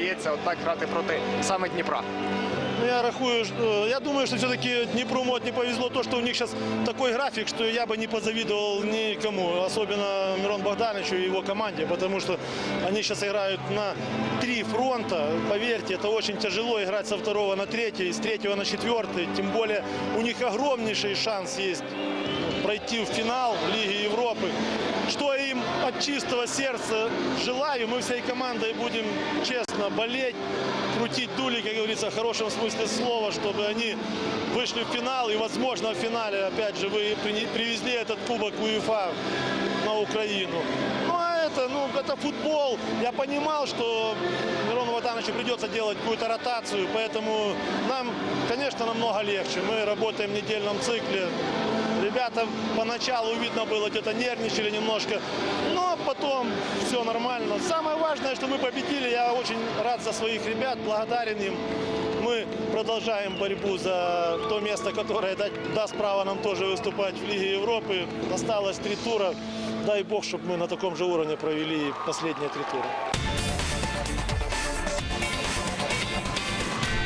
вдається отак грати проти саме Дніпра? Ну, Я рахую, я думаю, что все-таки Днепру вот не повезло то, что у них сейчас такой график, что я бы не позавидовал никому, особенно Мирон Богдановичу и его команде, потому что они сейчас играют на три фронта. Поверьте, это очень тяжело играть со второго на третий, с третьего на четвертый. Тем более у них огромнейший шанс есть пройти в финал Лиги Европы. Что я им от чистого сердца желаю, мы всей командой будем честно болеть, крутить дули, как говорится, в хорошем смысле слова, чтобы они вышли в финал и, возможно, в финале, опять же, вы привезли этот кубок УЕФА на Украину. Ну, а это, ну, это футбол. Я понимал, что Мирону Ватановичу придется делать какую-то ротацию, поэтому нам, конечно, намного легче. Мы работаем в недельном цикле. Ребята поначалу видно было, где-то нервничали немножко, но потом все нормально. Самое важное, что мы победили. Я очень рад за своих ребят, благодарен им. Мы продолжаем борьбу за то место, которое да- даст право нам тоже выступать в Лиге Европы. Осталось три тура. Дай бог, чтобы мы на таком же уровне провели последние три тура.